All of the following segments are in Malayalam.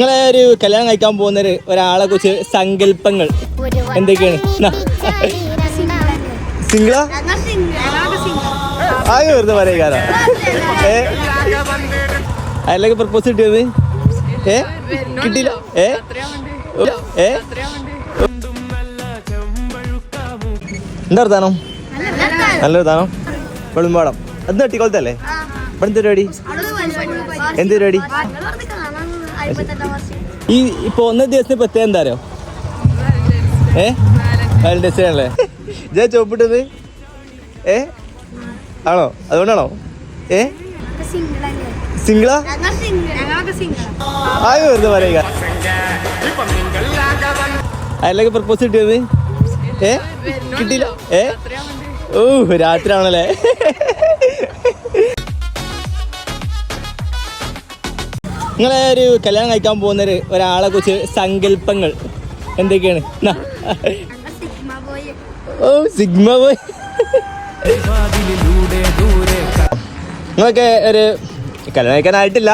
നിങ്ങളെ ഒരു കല്യാണം കഴിക്കാൻ പോകുന്ന ഒരു ഒരാളെ കുറിച്ച് സങ്കല്പങ്ങൾ എന്തൊക്കെയാണ്. സിംഗിളാ? ആകെ വെറുതെ പറയുക ഏ? അതിലൊക്കെ പ്രപ്പോസ് കിട്ടിയത്? ഏ? കിട്ടിയില്ല? ഏ? ഏ? എന്താ വർത്താനം? നല്ല വർത്താനം. വെളുമ്പാടം. അത് തട്ടിക്കൊളത്തല്ലേ ഇവിടെ എന്ത് പരിപാടി? എന്ത് പരിപാടി? ഈ ഇപ്പൊ ഒന്ന ദിവസത്തിന് പ്രത്യേകം എന്താ അറിയോ? ഏ? വാലന്റൈൻസ് ഡേ ആണല്ലേ? ജയ ചോപ്പിട്ടത് ഏ? ആണോ? അതുകൊണ്ടാണോ? ഏ? സിംഗിളാ? വെറുതെ പറയുക? അതിലൊക്കെ പ്രപ്പോസ് കിട്ടിയത്? ഏ? കിട്ടിയില്ല? ഏ? ഓ രാത്രി ആണല്ലേ നിങ്ങളെ ഒരു കല്യാണം കഴിക്കാൻ പോകുന്ന ഒരു ഒരാളെ കുറിച്ച് സങ്കല്പങ്ങൾ എന്തൊക്കെയാണ്. ഓ സിഗ്മ പോയി. നിങ്ങളൊക്കെ ഒരു കല്യാണം കഴിക്കാനായിട്ടില്ല.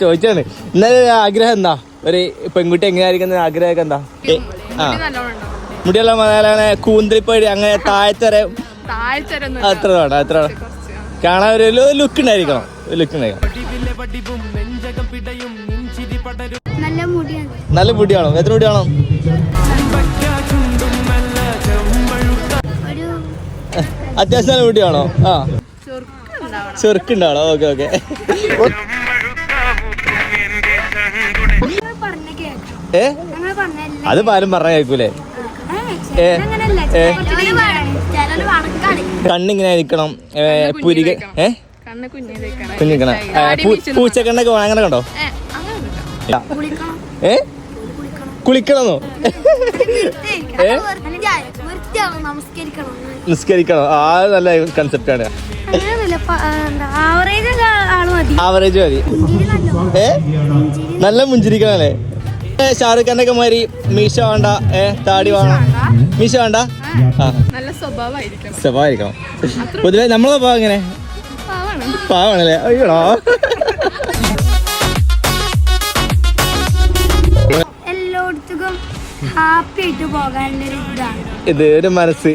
ചോദിച്ചാണ് ഇന്നലെ ആഗ്രഹം എന്താ? ഒരു പെൺകുട്ടി എങ്ങനെയായിരിക്കുന്ന ആഗ്രഹമൊക്കെ എന്താ? ആ. മുടിയുള്ള മലയാളാണ് കൂന്തലിപ്പടി അങ്ങനെ താഴ്ത്തര അത്ര വേണം അത്ര വേണം. കാണാൻ ഒരു ലുക്ക് ഉണ്ടായിരിക്കണം. ലുക്ക് ഉണ്ടായിരിക്കണം. നല്ല മുടിയാണ്. എത്ര മുടിയാണോ അത്യാവശ്യം നല്ല മുടിയാണോ ആ. ചെറുക്കുണ്ടാവണം. Okay okay. ഏ? അത് പാലും പറഞ്ഞ കേൾക്കൂലേ? ഏ, ഏ. കണ്ണിങ്ങനെ ഇരിക്കണം പുരിക ഏ? കുഞ്ഞിക്കണം പൂച്ചക്കണ്ണൊക്കെ അങ്ങനെ കണ്ടോ? ഏ കുളിക്കണമെന്നോ ഏ? നിസ്കരിക്കണം. ആ നല്ല കൺസെപ്റ്റ് ആണ്. ആവറേജ് മതി. ഏ? നല്ല മുഞ്ചിരിക്കണല്ലേ ഷാറുഖ് ഖാൻ ഒക്കെ മാതിരി മീശ വേണ്ട ഏ താടി വേണം. മീശ വേണ്ട. ആ നല്ല സ്വഭാവമായിരിക്കണം. പൊതുവെ നമ്മളെ സ്വഭാവം എങ്ങനെ? പാവാണ്. പാവാണല്ലേ? അയ്യോടാ. എല്ലായിടത്തും ഹാപ്പി ആയിട്ട് പോകാനുള്ള ഒരു ഇതാണ്. ഇത് ഒരു മനസ്സ്.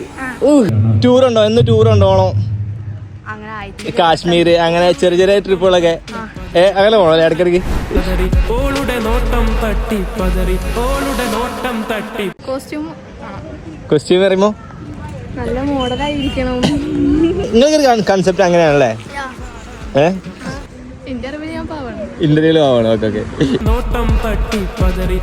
ടൂർ ഉണ്ടോ എന്ന് ടൂർ ഉണ്ടോണോ അങ്ങനെ ആയിട്ട് കാശ്മീർ അങ്ങനെ ചെറിയ ചെറിയ ട്രിപ്പുകളൊക്കെ ഏ അങ്ങനെ പോണല്ലേ ഇടയ്ക്കിടയ്ക്ക്? നോട്ടം തട്ടി പതറി. ഓളുടെ നോട്ടം തട്ടി. കോസ്റ്റ്യൂം ക്വസ്റ്റ്യൻ പറയുമ്പോ? നല്ല മോഡലായിരിക്കണം. നിങ്ങൾക്ക് കൺസെപ്റ്റ് അങ്ങനെയാണല്ലേ? ഏ? ഇന്റർവ്യൂ ഞാൻ പാവാണ്. ഇന്റർവ്യൂൽ പോവണം. ഓക്കെ ഓക്കെ നോട്ടം തട്ടി പതറി.